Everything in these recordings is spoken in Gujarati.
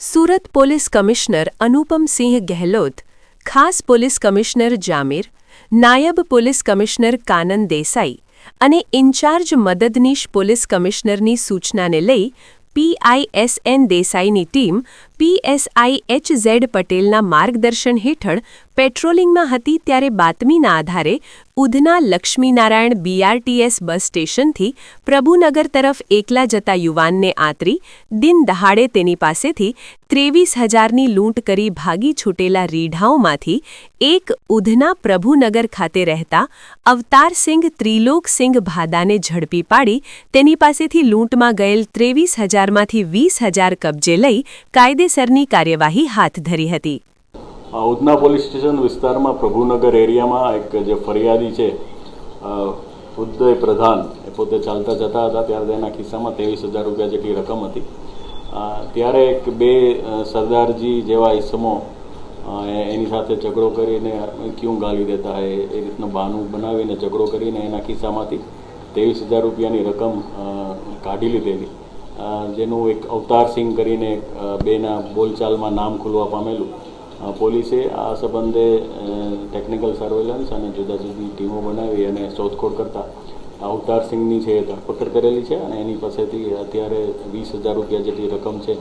સુરત પોલીસ કમિશનર અનુપમસિંહ ગેહલોત, ખાસ પોલીસ કમિશનર જામીર, નાયબ પોલીસ કમિશનર કાનન દેસાઈ અને ઇન્ચાર્જ મદદનીશ પોલીસ કમિશનરની સૂચનાને લઈ પીઆઈએસએન દેસાઈની ટીમ પીએસઆઈ એચ ઝેડ પટેલના માર્ગદર્શન હેઠળ પેટ્રોલિંગમાં હતી ત્યારે બાતમીના આધારે ઉધના લક્ષ્મીનારાયણ બીઆરટીએસ બસ સ્ટેશનથી પ્રભુનગર તરફ એકલા જતા યુવાનને આતરી, દિન દહાડે તેની પાસેથી ત્રેવીસ હજારની લૂંટ કરી ભાગી છૂટેલા રીઢાઓમાંથી એક ઉધના પ્રભુનગર ખાતે રહેતા અવતારસિંહ ત્રિલોકસિંહ ભાદાને ઝડપી પાડી તેની પાસેથી લૂંટમાં ગયેલ ત્રેવીસ હજારમાંથી વીસ હજાર કબજે લઈ કાયદેસરની કાર્યવાહી હાથ ધરી હતી. ઉધના પોલીસ સ્ટેશન વિસ્તારમાં પ્રભુનગર એરિયામાં એક જે ફરિયાદી છે ઉદય પ્રધાન, એ પોતે ચાલતા જતા હતા, ત્યારે તેના ખિસ્સામાં ત્રેવીસ હજાર રૂપિયા જેટલી રકમ હતી. ત્યારે એક બે સરદારજી જેવા ઈસમો એની સાથે ઝઘડો કરીને ક્યું ગાલી દેતા હે, એ રીતનું બહાનું બનાવીને ઝઘડો કરીને એના ખિસ્સામાંથી ત્રેવીસ હજાર રૂપિયાની રકમ કાઢી લીધેલી. જેનું એક અવતારસિંહ કરીને બેના બોલચાલમાં નામ ખુલવા પામેલું. પોલીસે આ સંબંધે ટેકનિકલ સર્વેલન્સ અને જુદા જુદી ટીમો બનાવી અને શોધખોળ કરતા અવતારસિંહની છે ધરપકડ કરેલી છે અને એની પાસેથી અત્યારે વીસ હજાર રૂપિયા જેટલી રકમ છે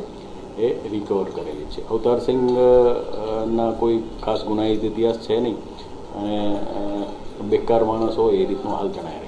એ રિકવર કરેલી છે. અવતારસિંહ અ, કોઈ ખાસ ગુનાહિત ઇતિહાસ છે નહીં. અને બેકાર માણસ હોય એ રીતનું હાલ જણાય